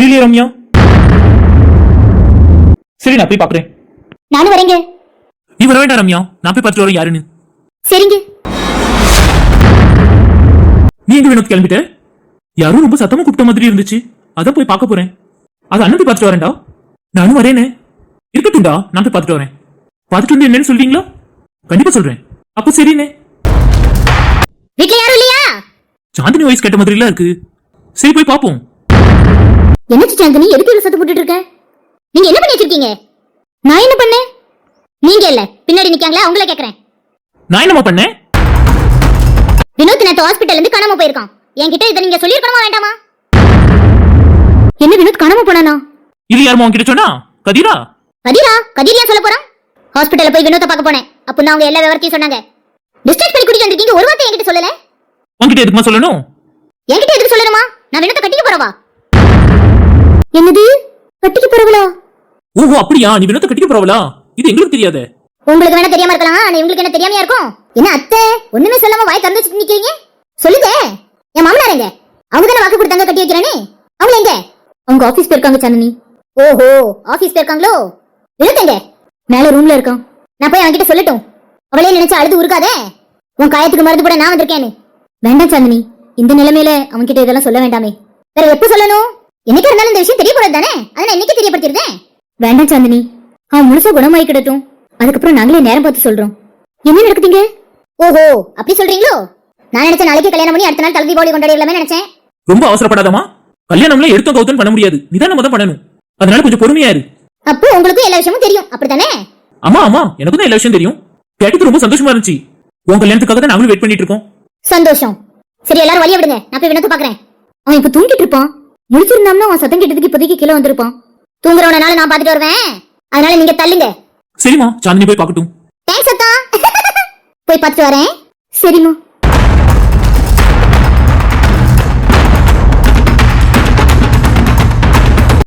தெரியலையே ரம்யா. சரி நான் போய் பாக்குறேன் நானும் வரேங்க. நீ வர வேண்டாம் ரம்யா. நான் போய் பார்த்துட்டு வரேன் யாருன்னு. சரிங்க. நீ எங்க வினோத் கிளம்பிட்ட யாரும் ரொம்ப சத்தமா கூப்பிட்ட மாதிரி இருந்துச்சு. அதான் போய் பார்க்க போறேன். அது அண்ணன் போய் பார்த்துட்டு வரேன்டா. நானும் வரேனே. இருக்கட்டும்டா நான் போய் பார்த்துட்டு வரேன். பார்த்துட்டு வந்து என்னன்னு சொல்றீங்களா? கண்டிப்பா சொல்றேன். அப்போ சரிண்ணே வீட்ல யாரும் இல்லையா? சாந்தினி வயசு கேட்ட மாதிரி இருக்கு. சரி போய் பார்ப்போம். என்ன சாந்தினி எதுக்கு இவ்வளவு சத்து போட்டுட்டு இருக்க? நீங்க என்ன பண்ணி வச்சிருக்கீங்க? நான் என்ன பண்ணேன்? நீங்க இல்ல. பின்னாடி நிக்காங்களா? அவங்கள கேக்குறேன். நான் என்னம்மா பண்ணேன்? வினோத் நேத்து ஹாஸ்பிட்டல்ல இருந்து காணாம போயிருக்கான். என்கிட்ட இதை நீங்க சொல்லிருக்கணுமா வேண்டாமா? என்ன வினோத் காணாம போனானா? இது யாருமா உன்கிட்ட சொன்னா? கதிரா? கதிரா? கதிர் ஏன் சொல்ல போறான்? ஹாஸ்பிட்டல்ல போய் வினோத்தை பார்க்க போனேன். அப்போ அவங்க எல்லா விவரத்தையும் சொன்னாங்க. டிஸ்சார்ஜ் பண்ணி கூட்டிட்டு வந்திருக்கீங்க ஒரு வார்த்தை என்கிட்ட சொல்லல? உன்கிட்ட எதுக்குமா சொல்லணும்? என்கிட்ட எதுக்கு சொல்லணுமா? நான் வினோத்தை கட்டிக்க போறவா? என்னது கட்டிக்க போறவளா? ஓஹோ அப்படியா? நீ வினோத்தை கட்டிக்க போறவளா? இது எங்களுக்கு தெரியாதே. உங்களுக்கு வேணா தெரியாம இருக்கலாம். ஆனா உங்களுக்கு என்ன தெரியாமையா இருக்கும்? என்ன அத்தை? ஒண்ணுமே சொல்லாம வாய் திறந்து வச்சுட்டு நிக்கிறீங்க? சொல்லுங்க என் மாமனார் எங்க? அவங்க தானே வாக்கு கொடுத்தாங்க கட்டி வைக்கிறேன்னு அவங்க எங்க? அவங்க ஆபீஸ் போயிருக்காங்க சந்தினி ஓஹோ ஆபீஸ் போயிருக்காங்களோ? இருந்தங்க மேல ரூம்ல இருக்கான் நான் போய் அவன்கிட்ட சொல்லட்டும். அவளே நினைச்சு அழுது உருக்காதே உன் காயத்துக்கு மருந்து போட நான் வந்திருக்கேன்னு. வேண்டாம் சாந்தினி இந்த நிலைமையில அவன்கிட்ட இதெல்லாம் சொல்ல வேண்டாமே. வேற எப்ப சொல்லணும்? என்னைக்கு இருந்தாலும் இந்த விஷயம் தெரிய போறது தானே அதை நான் இன்னைக்கு தெரியப்படுத்திருந்தேன் வேண்டாம் சாந்தினி. அவன் முழுசா குணமாயி கிடட்டும். அதுக்கப்புறம் நாங்களே நேரம் பார்த்து சொல்றோம். என்ன நடக்குதுங்க? ஓஹோ அப்படி சொல்றீங்களோ? நான் நினைச்ச நாளைக்கு கல்யாணம் பண்ணி அடுத்த நாள் தலை தீபாவளி கொண்டாடிடலாமே நினைச்சேன். ரொம்ப அவசரப்படாதமா கல்யாணம்ல எடுத்தோம் கவுத்தன் பண்ண முடியாது. நிதானமா தான் பண்ணணும். அதனால கொஞ்சம் பொறுமையா இரு. அப்போ உங்களுக்கும் எல்லா விஷயமும் தெரியும். அப்படித்தானே? ஆமா ஆமா எனக்கும் தான் எல்லா விஷயம் தெரியும். கேட்டது ரொம்ப சந்தோஷமா இருந்துச்சு. உன் கல்யாணத்துக்காக தான் நாங்களும் வெயிட் பண்ணிட்டு இருக்கோம். சந்தோஷம். சரி எல்லாரும் வழிய விடுங்க. நான் போய் வினத்தை பாக்குறேன் அவன் இப்ப தூங்கிட்டு இருப்பான். முடிச்சிருந்தாம்னா அவன் சத்தம் கேட்டதுக்கு இப்போதைக்கு கீழே வந்திருப்பான். தூங்குறவனால நான் பாத்துட்டு வருவேன். அதனால நீங்க தள்ளுங்க. சரிம்மா சாந்தினி போய் பார்க்கட்டும். தேங்க்ஸ் அத்தா. போய் பார்த்துட்டு வரேன். சரிம்மா.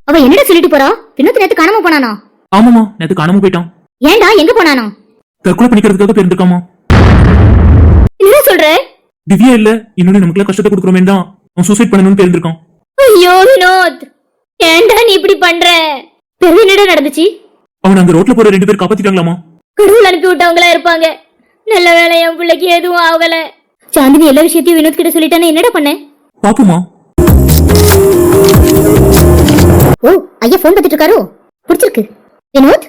அவ என்னடா சொல்லிட்டு போறா? வினோத் நேத்து காணாம போனானா? ஆமாமா நேத்து காணாம போயிட்டான். ஏன்டா எங்க போனானா? தற்கொலை பண்ணிக்கிறதுக்காக போயிருந்திருக்காமா என்ன சொல்ற? திவ்யா இல்ல இன்னொன்னு நமக்குலாம் கஷ்டத்தை கொடுக்குறோமே தான். அவன் சூசைட் பண்ணணும்னு தெரிஞ்சிருக்கான் ஐயோ வினோத்! ஏன்டா நீ இப்படி பண்ற? பெரிய என்னடா நடந்துச்சு? அவன் அங்க ரோட்ல போற ரெண்டு பேர் காப்பாத்திட்டாங்களாமா? கடவுள் அனுப்பி விட்டவங்களா இருப்பாங்க. நல்ல வேலை என் பிள்ளைக்கு எதுவும் ஆகல. சாந்தினி எல்லா விஷயத்தையும் வினோத் கிட்ட சொல்லிட்டானே என்னடா பண்ண? பாப்புமா? ஓ ஐயா போன் பார்த்துட்டு இருக்காரோ பிடிச்சிருக்கு. வினோத்?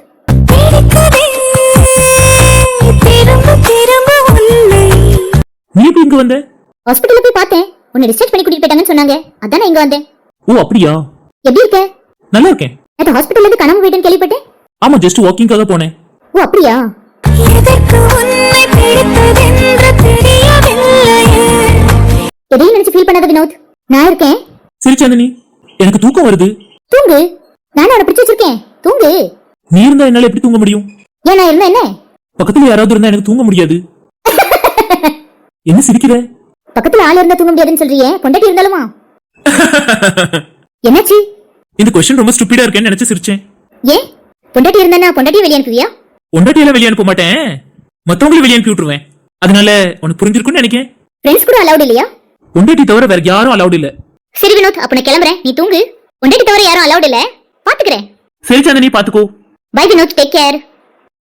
நீ எப்படி இங்க வந்த? ஹாஸ்பிட்டல்ல போய் பார்த்தேன். உன்னை டிஸ்சார்ஜ் பண்ணி கூட்டிட்டு போயிட்டாங்கன்னு சொன்னாங்க. அதான் நான் இங்க வந்தேன். ஓ அப்படியா? எப்படி இருக்க? நல்லா இருக்கேன். நேத்து ஹாஸ்பிட்டல்ல இருந்து காணாம போயிட்டேன்னு கேள்விப்பட்டேன். ஆமா ஜஸ்ட் வாக்கிங்காக போனேன். ஓ அப்படியா? எதற்கு உன்னை பிடித்ததென்று தெரியவில்லையே? எதையும் நினைச்சு ஃபீல் பண்ணாத வினோத். நான் இருக்கேன். சரி சாந்தினி. எனக்கு தூக்கம் வருது. தூங்கு. நானும் அவனை பிடிச்சு வச்சிருக்கேன். தூங்கு. நீ இருந்தா என்னால எப்படி தூங்க முடியும்? ஏன் நான் இருந்தா என்ன? பக்கத்துல யாராவது இருந்தா எனக்கு தூங்க முடியாது. என்ன சிரிக்கிற? பக்கத்துல ஆள் இருந்தா தூங்க முடியாதுன்னு சொல்றியே. பொண்டாட்டி இருந்தாலுமா? என்னாச்சு? இந்த கொஸ்டின் ரொம்ப ஸ்டூபிடா இருக்கேன்னு நினைச்சு சிரிச்சேன். ஏன்? பொண்டாட்டி இருந்தா பொண்டாட்டியை வெளியே அனுப்புவியா? பொண்டாட்டியெல்லாம் வெளியே அனுப்ப மாட்டேன். மத்தவங்களையும் வெளியே அனுப்பி விட்டுருவேன். அதனால உனக்கு புரிஞ்சிருக்கும்னு நினைக்கிறேன். ஃப்ரெண்ட்ஸ் கூட அலௌட் இல்லையா? பொண்டாட்டி தவிர வேற யாரும் அலௌட் இல்ல. சரி வினோத் அப்ப நான் கிளம்புறேன். நீ தூங்கு. பொண்டாட்டி தவிர யாரும் அலௌட் இல்ல. பாத்துக்கிறேன். சரி சாந்தினி பாத்துக்கோ. Bye Vinod take care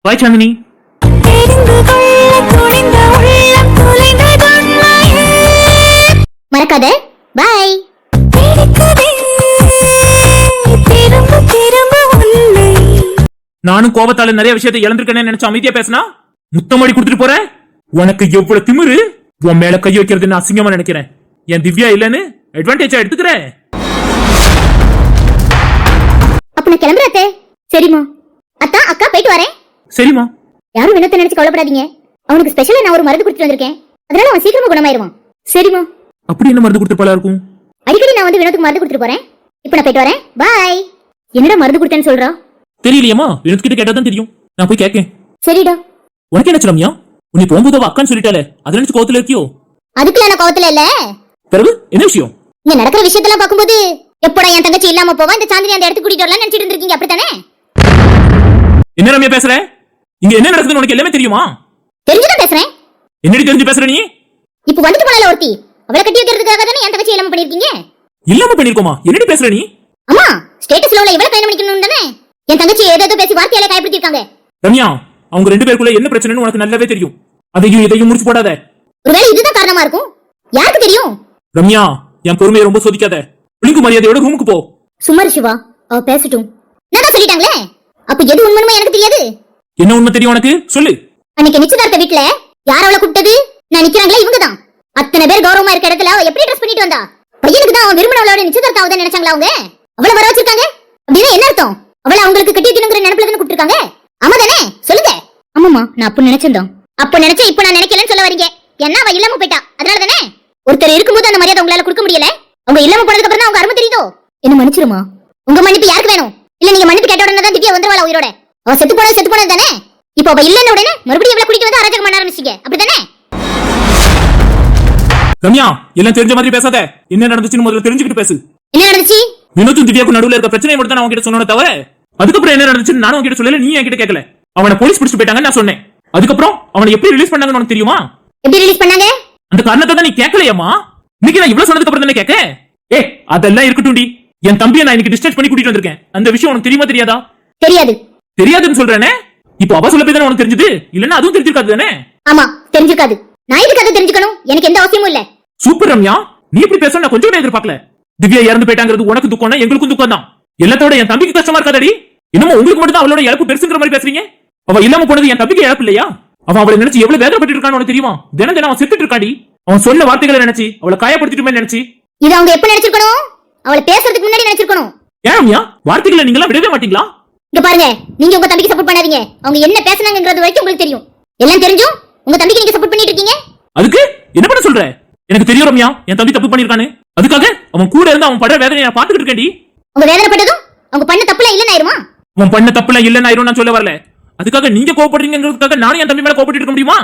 bye Chandini. தெரிந்து கொள்ள துணிந்த உள்ளம் தொலைந்ததுண்மையே மறக்காத. பை பிடிக்குதே திரும்ப திரும்ப உன்னை நானும் கோபத்தால நிறைய விஷயத்தை இழந்திருக்கேன்னு நினைச்சு அமைதியா பேசினா? முத்தமாடி கொடுத்துட்டு போறேன் உனக்கு எவ்வளவு திமிரு? உன் மேல கை வைக்கிறது நான் அசிங்கமா நினைக்கிறேன். என் திவ்யா இல்லன்னு அட்வான்டேஜா எடுத்துக்கிறேன் அப்ப நான் கிளம்புறேன் அத்தை. சரிம்மா. அத்தா அக்கா போயிட்டு வரேன். சரிம்மா. யாரும் வினத்தை நினைச்சு கவலைப்படாதீங்க. அவனுக்கு ஸ்பெஷலா நான் ஒரு மருந்து கொடுத்துட்டு வந்திருக்கேன். அதனால அவன் சீக்கிரமா குணமாயிருவான். சரிம்மா. அப்படி என்ன மருந்து கொடுத்த போல இருக்கும்? அடிக்கடி நான் வந்து வினோத்துக்கு மருந்து கொடுத்துட்டு போறேன். இப்போ நான் போயிட்டு வரேன். பாய் என்னடா மருந்து கொடுத்தேன்னு சொல்றா? தெரியலையம்மா வினோத் கிட்ட கேட்டா தான் தெரியும். நான் போய் கேட்கேன். சரிடா. உனக்கு என்ன ரம்யா உன்னை போகும்போது அவ அக்கான்னு சொல்லிட்டாலே அதை நினைச்சு கோவத்துல இருக்கியோ? அதுக்குள்ள நான் கோவத்துல இல்ல? பிறகு என்ன விஷயம்? இங்க நடக்கிற விஷயத்தெல்லாம் பார்க்கும்போது எப்படா என் தங்கச்சி இல்லாம போவா? இந்த சாந்தினி அந்த இடத்துக்கு கூட்டிட்டு வரலாம் நினைச்சிட்டு இருந்திருக்கீங்க அப்படித்தானே? என்ன ரம்யா பேசுற? இங்க என்ன நடக்குதுன்னு உனக்கு எல்லாமே தெரியுமா? தெரிஞ்சுதான் பேசுறேன். என்னடி தெரிஞ்சு பேசுற நீ? இப்போ வந்துட்டு போனால ஒருத்தி. அவளை கட்டி வைக்கிறதுக்காக தானே என் தங்கச்சி இல்லாம பண்ணிருக்கீங்க இல்லாம பண்ணிருக்கோமா? என்னடி பேசுற நீ? அம்மா ஸ்டேட்டஸ்ல உள்ள இவ்வளவு கல்யாணம் பண்ணிக்கணும் தானே? என் தங்கச்சி ஏதோ பேசி வார்த்தையால காயப்படுத்திருக்காங்க ரம்யா அவங்க ரெண்டு பேருக்குள்ள என்ன பிரச்சனைன்னு உனக்கு நல்லாவே தெரியும். அதையும் இதையும் முடிச்சு போடாத. ஒருவேளை இதுதான் காரணமா இருக்கும்? யாருக்கு தெரியும்? ரம்யா என் பொறுமையை ரொம்ப சோதிக்காத. ஒழுங்கு மரியாதையோட ரூமுக்கு போ. சும்மா இரு சிவா அவ பேசட்டும். நான் சொல்லிட்டாங்களே? அப்ப எது உண்மையுமே எனக்கு தெரியாது. என்ன உண்மை தெரியும் உனக்கு? சொல்லு. அன்னைக்கு நிச்சயதார்த்த வீட்ல யார் அவளை கூப்பிட்டது? நான் நிக்கிறாங்களே இவங்க தான் அத்தனை பேர் கௌரவமா இருக்க இடத்துல எப்படி ட்ரெஸ் பண்ணிட்டு வந்தா? பையனுக்கு தான் அவன் விரும்பினவளோட நிச்சயதார்த்தம் ஆகுதுன்னு நினைச்சாங்களா அவங்க? அவளை வர வச்சிருக்காங்க? அப்படின்னா என்ன அர்த்தம்? அவளை அவங்களுக்கு கட்டி வைக்கணுங்கிற நினைப்புல தானே கூப்பிட்டுருக்காங்க? ஆமா தானே? சொல்லுங்க. ஆமாமா நான் அப்ப நினைச்சிருந்தோம். அப்ப நினைச்சேன் இப்ப நான் நினைக்கலன்னு சொல்ல வரீங்க. என்ன அவ இல்லாம போயிட்டா. அதனால தானே? ஒருத்தர் இருக்கும்போது அந்த மரியாதை உங்களால கொடுக்க முடியல. அவங்க இல்லாம போனதுக்கு அப்புறம் தான் அவங்க அருமை தெரியுதோ? என்ன மன்னிச்சிருமா உங்க மன்னிப்பு யாருக்கு வேணும்? இல்ல நீங்க மன்னிப்பு கேட்ட உடனே தான் திவ்யா வந்துருவாளா உயிரோட? அவ செத்து போனது செத்து போனது தானே? இப்போ அவ இல்லைன்ன உடனே மறுபடியும் இவளை குடிக்க வந்து அராஜகம் பண்ண ஆரம்பிச்சீங்க அப்படிதானே ரம்யா எல்லாம் தெரிஞ்ச மாதிரி பேசாத. என்ன நடந்துச்சுன்னு முதல்ல தெரிஞ்சுக்கிட்டு பேசு. என்ன நடந்துச்சு? வினோத்தும் திவ்யாக்கும் நடுவுல இருக்க பிரச்சனை மட்டும் தான் நான் உன்கிட்ட சொன்னேன் தவிர அதுக்கப்புறம் என்ன நடந்துச்சுன்னு நானும் உன்கிட்ட சொல்லல நீ என்கிட்ட கேட்கல. அவனை போலீஸ் பிடிச்சு போயிட்டாங்கன்னு நான் சொன்னேன். அதுக்கப்புறம் அவனை எப்படி ரிலீஸ் பண்ணாங்கன்னு உனக்கு தெரியுமா? எப்படி ரிலீஸ் பண்ணாங்க? அந்த காரணத்தை தான் நீ கேட்கலையம்மா? இன்னைக்கு நான் இவ்வளவு சொன்னதுக்கு அப்புறம் தானே கேட்க? ஏ அதெல்லாம் இருக்கட்டும்டி. என் தம்பியை நான் இன்னைக்கு டிஸ்சார்ஜ் பண்ணி கூட்டிட்டு வந்திருக்கேன். அந்த விஷயம் உனக்கு தெரியுமா தெரியாதா? தெரியாது. தெரியாதுன்னு சொல்றேனே? இப்போ அவ சொல்ல போய் தானே உனக்கு தெரிஞ்சது? இல்லன்னா அதுவும் தெரிஞ்சிருக்காது தானே? ஆமா தெரிஞ்சிருக்காது. நான் இதுக்கு அதை தெரிஞ்சுக்கணும்? எனக்கு எந்த அவசியமும் இல்ல. சூப்பர் ரம்யா நீ இப்படி பேச நான் கொஞ்சம் எதிர்பார்க்கல. திவ்யா இறந்து போயிட்டாங்கிறது உனக்கு துக்கம்னா எங்களுக்கும் துக்கம் தான் எல்லாத்தோட என் தம்பிக்கு கஷ்டமா இருக்காதடி. இன்னமும் உங்களுக்கு மட்டும் தான் அவளோட இழப்பு பெருசுங்கிற மாதிரி பேசுறீங்க? அவ இல்லாம போனது என் தம்பிக்கு இழப்பு இல்லையா? அவன் அவளை நினைச்சு எவ்வளவு வேதனைப்பட்டு இருக்கான்னு உனக்கு தெரியுமா? தினம் தினம் அவன் செத்துட்டு இருக்காடி. அவன் சொன்ன வார்த்தைகளை நினைச்சு அவளை காயப்படுத்திட்டுமே நினைச்சு. இது அவங்க எப்ப நினைச்சிருக்கணும்? அவளை பேசுறதுக்கு முன்னாடி நினைச்சிருக்கணும். ஏன் ரம்யா? வார்த்தைகளை நீங்களா விடவே மாட்டீங்களா? இங்க பாருங்க நீங்க உங்க தம்பிக்கு சப்போர்ட் பண்ணாதீங்க. அவங்க என்ன பேசுனாங்கிறது வரைக்கும் உங்களுக்கு தெரியும். எல்லாம் தெரிஞ்சும்? உங்க தம்பிக்கு நீங்க சப்போர்ட் பண்ணிட்டு இருக்கீங்க? அதுக்கு என்ன பண்ண சொல்ற? எனக்கு தெரியும் ரம்யா என் தம்பி தப்பு பண்ணிருக்கானு. அதுக்காக அவன் கூட இருந்து அவன் படுற வேதனையை நான் பாத்துக்கிட்டு இருக்கேன்டி. உங்க வேதனைப்பட்டதும் அவங்க பண்ண தப்புல இல்லன்னு ஆயிருமா அவன் பண்ண தப்புல இல்லன்னு ஆயிரும் நான் சொல்ல வரல. அதுக்காக நீங்க கோவப்படுறீங்கிறதுக்காக நானும் என் தம்பி மேல கோவப்பட்டு இருக்க முடியுமா?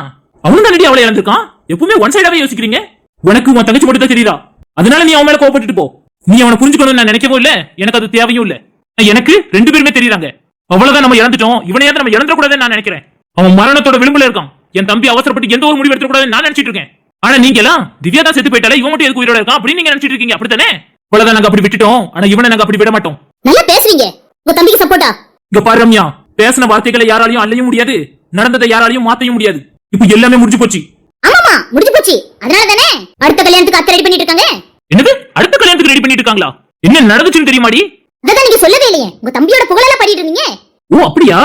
அவனும் தானடி அவளை இழந்திருக்கான். எப்பவுமே ஒன் சைடாவே யோசிக்கிறீங்க. உனக்கு உன் தங்கச்சி மட்டும் தான் தெரியுதா? அதனால நீ அவன் மேல கோவப்பட்டுட்டு போ. நீ அவனை புரிஞ்சுக்கணும்னு நான் நினைக்கவும் இல்ல? எனக்கு அது தேவையும் இல்ல. எனக்கு ரெண்டு பேருமே தெரியுறாங்க. அவ்வளவுதான் நம்ம இறந்துட்டோம் இவனையாவது நம்ம இறந்துடக்கூடாதுன்னு நான் நினைக்கிறேன். அவன் மரணத்தோட விளிம்புல இருக்கான். என் தம்பி அவசரப்பட்டு எந்த ஒரு முடிவு எடுத்துக்கூடாதுன்னு நான் நினைச்சிட்டு இருக்கேன். ஆனா நீங்க எல்லாம் திவ்யா தான் செத்து போயிட்டாலே இவன் மட்டும் எதுக்கு உயிரோட இருக்கான் அப்படின்னு நீங்க நினைச்சிட்டு இருக்கீங்க அப்படித்தானே? அவ்வளவுதான் நாங்க அப்படி விட்டுட்டோம். ஆனா இவனை நாங்க அப்படி விட மாட்டோம். நல்லா பேசுறீங்க. உங்க தம்பிக்கு சப்போர்ட்டா இங்க பாரு ரம்யா பேசின வார்த்தைகளை யாராலையும் அள்ளையும் முடியாது. நடந்ததை யாராலையும் மாத்தையும் முடியாது. இப்போ எல்லாமே முடிஞ்சு போச்சு. ஆமாமா முடிஞ்சு போச்சு. அதனால தானே அடுத்த கல்யாணத்துக்கு அத்தை ரெடி பண்ணிட்டு இருக்காங்க? என்னது? அடுத்த கல்யாணத்துக்கு ரெடி பண்ணிட்டு இருக்காங்களா? என்ன நடந்துச்சுன்னு தெரியுமாடி? அதான் நீங்க சொல்லவே இல்லையே. உங்க தம்பியோட புகழெல்லாம் பாடிட்டு இருந்தீங்க. ஓ அப்படியா?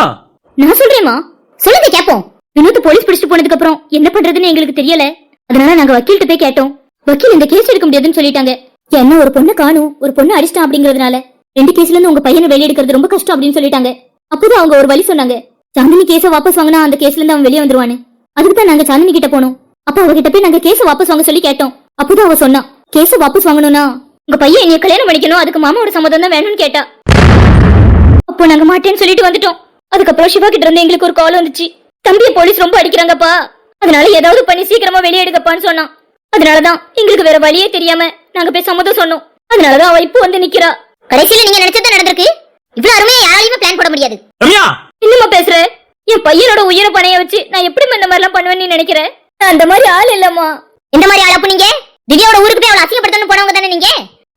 நான் சொல்றேமா சொல்லுங்க கேப்போம். வினோத் போலீஸ் பிடிச்சிட்டு போனதுக்கு அப்புறம் என்ன பண்றதுன்னு எங்களுக்கு தெரியல. அதனால நாங்க வக்கீல்கிட்ட போய் கேட்டோம். வக்கீல் இந்த கேஸ் எடுக்க முடியாதுன்னு சொல்லிட்டாங்க. என்ன ஒரு பொண்ணு காணும் ஒரு பொண்ணு அடிச்சிட்டான் அப்படிங்கறதுனால? ரெண்டு கேஸ்ல இருந்து உங்க பையனை வெளியே எடுக்கிறது ரொம்ப கஷ்டம் அப்படின்னு சொல்லிட்டாங்க. அப்போதான் அவங்க ஒரு வழி சொன்னாங்க. சாந்தினி கேஸ வாபஸ் வாங்கினா அந்த கேஸ்ல இருந்து அவன் வெளியே வந்துருவானு அதுக்கு தான் நாங்க சாந்தினி கிட்ட போனோம். அப்ப அவகிட்ட போய் நாங்க கேஸ வாபஸ் வாங்க சொல்லி கேட்டோம். அப்போதான் அவ சொன்னா கேஸ வாபஸ் வாங்கணும்னா உங்க பையன் என்னைய கல்யாணம் பண்ணிக்கணும் அதுக்கு மாமாவோட சம்மதம் தான் வேணும்னு கேட்டா. அப்போ நாங்க மாட்டேன்னு சொல்லிட்டு வந்துட்டோம். அதுக்கப்புறம் சிவா கிட்ட இருந்து எங்களுக்கு ஒரு கால் வந்துச்சு. தம்பியை போலீஸ் ரொம்ப அடிக்கிறாங்கப்பா. அதனால ஏதாவது பண்ணி சீக்கிரமா வெளியே எடுக்கப்பான்னு சொன்னான். அதனாலதான் எங்களுக்கு வேற வழியே தெரியாம நாங்க போய் சம்மதம் சொன்னோம். அதனாலதான் அவ இப்போ வந்து நிக்கிறா. கடைசியில நீங்க நினைச்சது நடந்திருக்கு. இவ்வளவு அருமையா யாராலையுமே பிளான் போட முடியாது. ரம்யா! இன்னுமா பேசுற? என் பையனோட உயிரை பணைய வச்சு நான் எப்படி இந்த மாதிரி எல்லாம் பண்ணுவேன்னு நினைக்கிறேன் நான் அந்த மாதிரி ஆள் இல்லம்மா. இந்த மாதிரி ஆள் அப்ப நீங்க? திவ்யாவோட ஊருக்கு போய் அவளை அசிங்கப்படுத்தணும் போனவங்க தானே நீங்க?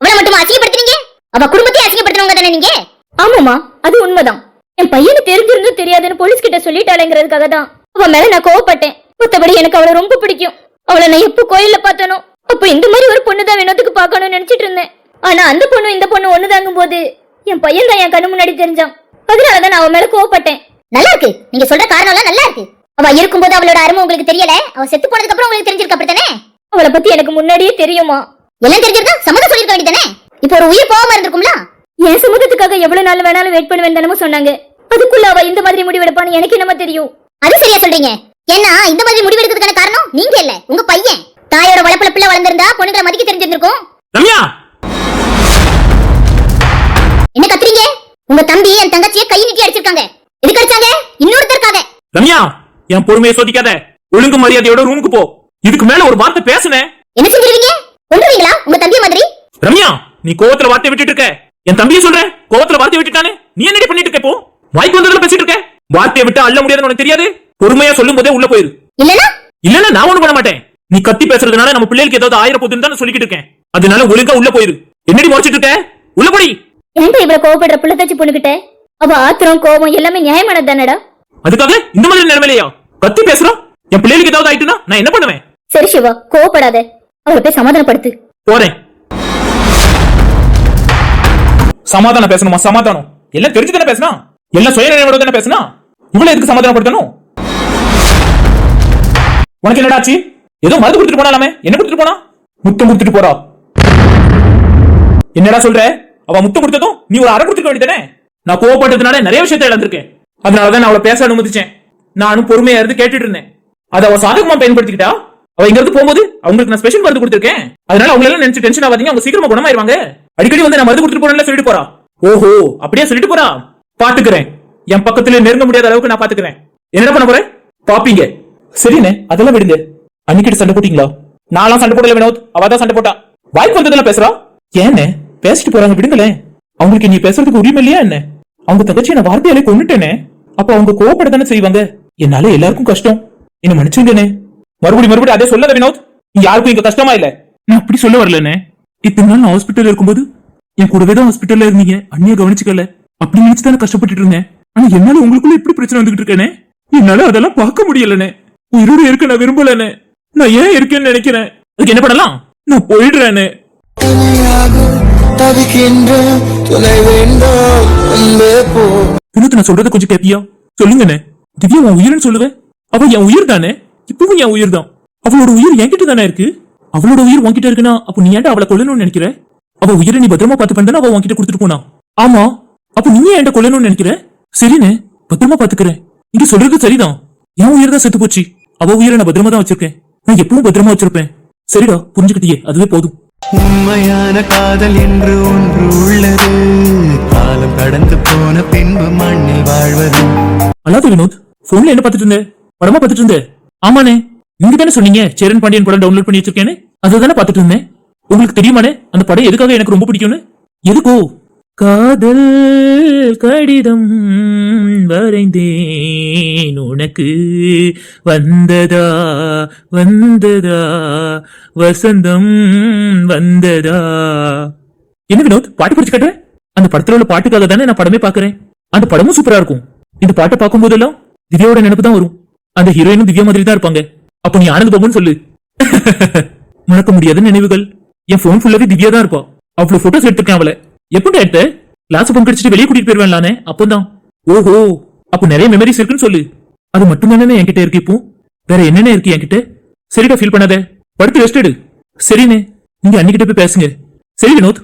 அவளை மட்டும் அசிங்கப்படுத்துனீங்க அவ குடும்பத்தையும் அசிங்கப்படுத்தவங்க தானே நீங்க? ஆமாமா அது உண்மைதான். என் பையனு தெரிஞ்சிருந்தும் தெரியாதுன்னு போலீஸ் கிட்ட சொல்லிட்டாளேங்கிறதுக்காக தான் அவ மேல நான் கோவப்பட்டேன். மத்தபடி எனக்கு அவளை ரொம்ப பிடிக்கும். அவளை நான் எப்போ கோயில்ல பார்த்தனோ அப்ப இந்த மாதிரி ஒரு பொண்ணு தான் வினோத்துக்கு பார்க்கணும்னு நினைச்சிட்டு இருந்தேன். ஆனா அந்த பொண்ணு இந்த பொண்ணு ஒண்ணுதாங்கும் போது என் பையன் தான் என் கண்ணு முன்னாடி தெரிஞ்சான். அதனாலதான் நான் அவன் மேல கோவப்பட்டேன். நல்லா இருக்கு. நீங்க சொல்ற காரணம் எல்லாம் நல்லா இருக்கு. அவ இருக்கும்போது அவளோட அருமை உங்களுக்கு தெரியல? அவ செத்து போனதுக்கு அப்புறம் உங்களுக்கு தெரிஞ்சிருக்கு அப்படித்தானே? அவளை பத்தி எனக்கு முன்னாடியே தெரியுமா? எல்லாம் தெரிஞ்சிருந்தா சம்மதம் சொல்லிருக்க வேண்டியதானே இப்போ ஒரு உயிர் போகாம இருந்திருக்கும்ல? என் சம்மதத்துக்காக எவ்வளவு நாள் வேணாலும் வெயிட் பண்ணுவேன் தானே சொன்னாங்க. அதுக்குள்ள அவ இந்த மாதிரி முடிவெடுப்பான்னு எனக்கு என்னமா தெரியும். அது சரியா சொல்றீங்க. ஏன்னா இந்த மாதிரி முடிவெடுக்கிறதுக்கான காரணம் நீங்க இல்ல உங்க பையன். தாயோட வளப்புல பிள்ளை வளர்ந்திருந்தா பொண்ணுங்களை மதிக்க தெரிஞ்சிருந்திருக்கும். ரம்யா! என்ன கத்துறீங்க? உங்க தம்பி என் தங்கச்சியை கை நீட்டி அடிச்சிருக்காங்க. எதுக்கு அடிச்சாங்க? இன்னொருத்தருக்காக. ரம்யா என் பொறுமையை சோதிக்காத. ஒழுங்கு மரியாதையோட ரூமுக்கு போ. இதுக்கு மேல ஒரு வார்த்தை பேசுனேன். என்ன செஞ்சிருவீங்க கொண்டுவீங்களா உங்க தம்பி மாதிரி? ரம்யா நீ கோவத்துல வார்த்தை விட்டுட்டு இருக்க. என் தம்பியை சொல்றேன். கோவத்துல வார்த்தை விட்டுட்டானே. நீ என்னடி பண்ணிட்டு இருக்க இப்போ? வாய்க்கு வந்ததுல பேசிட்டு இருக்க. வார்த்தையை விட்டு அள்ள முடியாதுன்னு உனக்கு தெரியாது? பொறுமையா சொல்லும் போதே உள்ள போயிரு. இல்லனா இல்லன்னா நான் ஒண்ணு பண்ண மாட்டேன். நீ கத்தி பேசுறதுனால நம்ம பிள்ளைகளுக்கு ஏதாவது ஆயிர போகுதுன்னு தான் சொல்லிக்கிட்டு இருக்கேன். அதனால ஒழுங்கா உள்ள போயிரு. என்னடி முறைச்சிட்டு இருக்க? உள்ள போடி. ஏன்டா இவ்வளவு கோவப்படுற புள்ள தச்சு பொண்ணுகிட்ட? அவ ஆத்திரம் கோபம் எல்லாமே நியாயமானது தானடா அதுக்காக இந்த மாதிரி நிலைமையிலையா? கத்தி பேசுறோம் என் பிள்ளைகளுக்கு ஏதாவது ஆயிட்டுனா நான் என்ன பண்ணுவேன்? சரி சிவா கோவப்படாத. அவளை போய் சமாதானப்படுத்து. போறேன். சமாதானம் பேசணுமா? சமாதானம். எல்லாம் தெரிஞ்சு தானே பேசினா? எல்லாம் சுய நினைவோட தானே பேசினா? இவ்வளவு எதுக்கு சமாதானப்படுத்தணும்? உனக்கு என்னடாச்சு ஏதோ மருந்து கொடுத்துட்டு போனாலாமே. என்ன கொடுத்துட்டு போனா? முத்தம் கொடுத்துட்டு போறா. என்னடா சொல்ற? அவ முத்தம் கொடுத்ததும் நீ ஒரு அரை கொடுத்துக்க வேண்டியதானே? நான் கோவப்பட்டதுனால நிறைய விஷயத்த இழந்திருக்கேன். அதனாலதான் நான் அவளை பேச அனுமதிச்சேன். நானும் பொறுமையா இருந்து கேட்டுட்டு இருந்தேன். அதை அவ சாதகமா பயன்படுத்திக்கிட்டா? அவ இங்க இருந்து போகும்போது அவங்களுக்கு நான் ஸ்பெஷல் மருந்து கொடுத்துருக்கேன். அதனால அவங்க எல்லாம் நினைச்சு டென்ஷன் ஆகாதீங்க. அவங்க சீக்கிரமா குணமாயிருவாங்க. அடிக்கடி வந்து நான் மருந்து கொடுத்துட்டு போறேன்ல சொல்லிட்டு போறா. ஓஹோ அப்படியே சொல்லிட்டு போறா. பாத்துக்கிறேன். என் பக்கத்துல நெருங்க முடியாத அளவுக்கு நான் பாத்துக்கிறேன். என்ன பண்ண போறேன் பாப்பீங்க. சரிண்ணே அதெல்லாம் விடுங்க. அன்னைக்கிட்ட சண்டை போட்டீங்களா? நான்லாம் சண்டை போடல வினோத். அவ தான் சண்டை போட்டா. வாய்ப்பு வந்ததெல்லாம் பேசுறா? ஏண்ணே பேசிட்டு போறாங்க விடுங்களேன். அவங்களுக்கு நீ பேசுறதுக்கு உரிமை இல்லையா என்ன? அவங்க தங்கச்சி என்ன வார்த்தையாலே கொண்டுட்டேனே அப்ப அவங்க கோவப்பட தானே செய்வாங்க? என்னால எல்லாருக்கும் கஷ்டம். என்ன மன்னிச்சுங்கண்ணே மறுபடியும் மறுபடியும் அதே சொல்லாத வினோத். யாருக்கும் இங்க கஷ்டமா இல்ல. நான் அப்படி சொல்ல வரலண்ணே. இத்தனை நாள் நான் ஹாஸ்பிட்டல் இருக்கும்போது என் கூடவே தான் ஹாஸ்பிட்டல்ல இருந்தீங்க. அண்ணிய கவனிச்சுக்கல. அப்படி நினைச்சு தானே கஷ்டப்பட்டுட்டு இருந்தேன். ஆனா என்னால உங்களுக்குள்ள இப்படி பிரச்சனை வந்துகிட்டு இருக்கேனே? என்னால அதெல்லாம் பார்க்க முடியலண்ணே. உயிரோடு இருக்க நான் விரும்பலண்ணே நான் ஏன் இருக்கேன்னு நினைக்கிறேன். அதுக்கு என்ன பண்ணலாம்? நான் போயிடுறேன்னு. நான் சொல்றது கொஞ்சம் கேப்பியா? சொல்லுங்கண்ணே. திவ்யா உன் உயிர்னு சொல்லுவேன் அவ என் உயிர் தானே? இப்பவும் என் உயிர் தான். அவளோட உயிர் என்கிட்ட தானே இருக்கு? அவளோட உயிர் உன்கிட்ட இருக்குன்னா அப்ப நீ ஏன்டா அவளை கொல்லணும்னு நினைக்கிற? அவ உயிரை நீ பத்திரமா பார்த்து பண்ணா அவ உன்கிட்ட கொடுத்துட்டு போனா? ஆமா. அப்ப நீ ஏன் கொல்லணும்னு நினைக்கிற? சரிண்ணே. பத்திரமா பாத்துக்கிறேன் இங்க சொல்றது சரிதான். என் உயிர் தான் செத்து போச்சு. அவ உயிரை நான் பத்திரமா தான் வச்சிருக்கேன். நான் எப்பவும் பத்திரமா வச்சிருப்பேன். சரிடா புரிஞ்சுக்கிட்டியே அதுவே போதும். உண்மையான காதல் என்று ஒன்று உள்ளது. காலம் கடந்து போன பின்பு மண்ணில் வாழ்வது. அல்லாத வினோத் போன்ல என்ன பார்த்துட்டு இருந்த? படமா பார்த்துட்டு இருந்த? ஆமாண்ணே நீங்க தானே சொன்னீங்க சேரன் பாண்டியன் படம் டவுன்லோட் பண்ணி வச்சிருக்கேன்னு? அதை தானே பார்த்துட்டு இருந்தேன். உங்களுக்கு தெரியுமாண்ணே அந்த படம் எதுக்காக எனக்கு ரொம்ப பிடிக்கும்னு? எதுக்கோ? காதல் கடிதம் வரைந்தேன் உனக்கு. வந்ததா வந்ததா வசந்தம் வந்ததா? என்ன வினோத் பாட்டு பிடிச்சு கட்டுற அந்த படத்துல உள்ள பாட்டுக்காக தானே நான் படமே பாக்குறேன். அந்த படமும் சூப்பரா இருக்கும். இந்த பாட்டை பார்க்கும் போதெல்லாம் திவ்யாவோட நினைப்பு தான் வரும். அந்த ஹீரோயினும் திவ்யா மாதிரி தான் இருப்பாங்க. அப்ப நீ ஆனந்த பாபுன்னு சொல்லு. மறக்க முடியாத நினைவுகள். என் போன் ஃபுல்லாவே திவ்யா தான் இருப்பா. அவ்வளவு போட்டோஸ் எடுத்துருக்கேன் அவளை. எப்படி எடுத்த? கிளாஸ் பங்கு அடிச்சுட்டு வெளியே கூட்டிட்டு போயிருவேன்லானே அப்பதான். ஓஹோ அப்போ நிறைய மெமரிஸ் இருக்குன்னு சொல்லு. அது மட்டும் தானே என்கிட்ட இருக்கு இப்போ? வேற என்னென்ன இருக்கு என்கிட்ட? சரிடா ஃபீல் பண்ணாத. படுத்து ரெஸ்ட் எடு. சரிண்ணே நீங்க அன்னிக்கிட்ட போய் பேசுங்க. சரி வினோத்.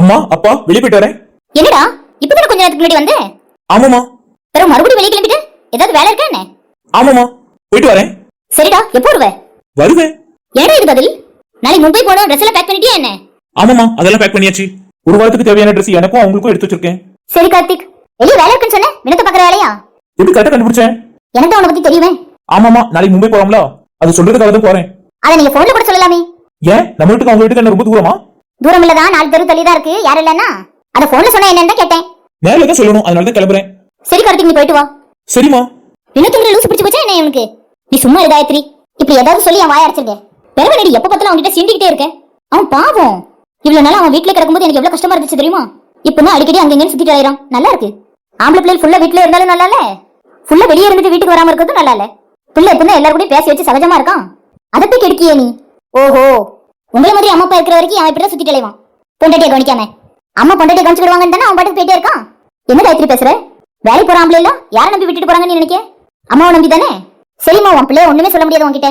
அம்மா அப்பா வெளியே போயிட்டு வரேன். என்னடா இப்பதானே கொஞ்ச நேரத்துக்கு முன்னாடி வந்தேன் ஆமாமா பிறகு மறுபடியும் வெளியே கிளம்பிட்டு? ஏதாவது வேலை இருக்கா என்ன? ஆமாமா போயிட்டு வரேன். சரிடா எப்போ வருவ? வருவேன். ஏடா இது பதில்? நாளைக்கு மும்பை போனோம் ட்ரெஸ் எல்லாம் பேக் பண்ணிட்டியா என்ன? ஆமாமா அதெல்லாம் பேக் பண்ணியாச்சு. ஒரு வாரத்துக்கு தேவையான ட்ரெஸ் எனக்கும் அவங்களுக்கும் எடுத்து வச்சிருக்கேன். சரி கார்த்திக். வெளியே வேலை இருக்குன்னு சொன்ன வினத்தை பாக்குற வேலையா? எப்படி கரெக்டா கண்டுபிடிச்சேன்? எனக்கு உன்னை பத்தி தெரியுமே? ஆமாமா நாளைக்கு மும்பை போறோம்ல அது சொல்றதுக்காக தான் போறேன். அதை நீங்க போன்ல கூட சொல்லலாமே. ஏன்? நம்ம வீட்டுக்கு அவங்க வீட்டுக்கு என்ன ரொம்ப தூரமா? தூரம் இல்லதான் நாலு தெரு தள்ளி தான் இருக்கு. யாரும் இல்லன்னா? அத போன்ல சொன்னா என்னன்னு கேட்டேன். நேரில் தான் சொல்லணும் அதனால தான் கிளம்புறேன். சரி கார்த்திக் நீ போயிட்டு வா. சரிம்மா. வினத்துங்கிற லூசு பிடிச்சு போச்சா என்ன உனக்கு நீ சும்மா இரு காயத்ரி. இப்படி ஏதாவது சொல்லி அவன் வாய அடைச்சிருக்க பெருவனடி எப்ப பார்த்தாலும் அவன்கிட்ட சீண்டிக்கிட்டே இருக்க. அவன் பாவம். இவ்வளவு நாள் அவன் வீட்டுல கிடக்கும்போது எனக்கு எவ்வளவு கஷ்டமா இருந்துச்சு தெரியுமா? இப்போ தான் அடிக்கடி அங்க இங்கன்னு சுத்திட்டு அலையறான் நல்லா இருக்கு. ஆம்பளை பிள்ளை ஃபுல்லா வீட்டுல இருந்தாலும் நல்லா இல்ல? ஃபுல்லா வெளியே இருந்துட்டு வீட்டுக்கு வராம இருக்கிறதும் நல்லா இல்ல? பிள்ளை இப்பதான் எல்லாரும் கூட பேசி வச்சு சகஜமா இருக்கான்? அதை போய் கெடுக்கியே நீ. ஓஹோ. உங்களை மாதிரி அம்மா அப்பா இருக்கிற வரைக்கும் அவன் இப்படி சுத்திட்டு அலைவான் பொண்டாட்டியை கவனிக்காம. அம்மா பொண்டாட்டியை கவனிச்சுக்கிடுவாங்கன்னு தானே அவன் பாட்டுக்கு போயிட்டே இருக்கான்? என்ன காயத்ரி பேசுற? வேலைக்கு போற ஆம்பளை இல்ல யாரை நம்பி விட்டுட்டு போறாங்கன்னு நினைக்க அம்மாவை நம்பி தானே சரிம்மா உன் பிள்ளைய ஒண்ணுமே சொல்ல முடியாது உன்கிட்ட.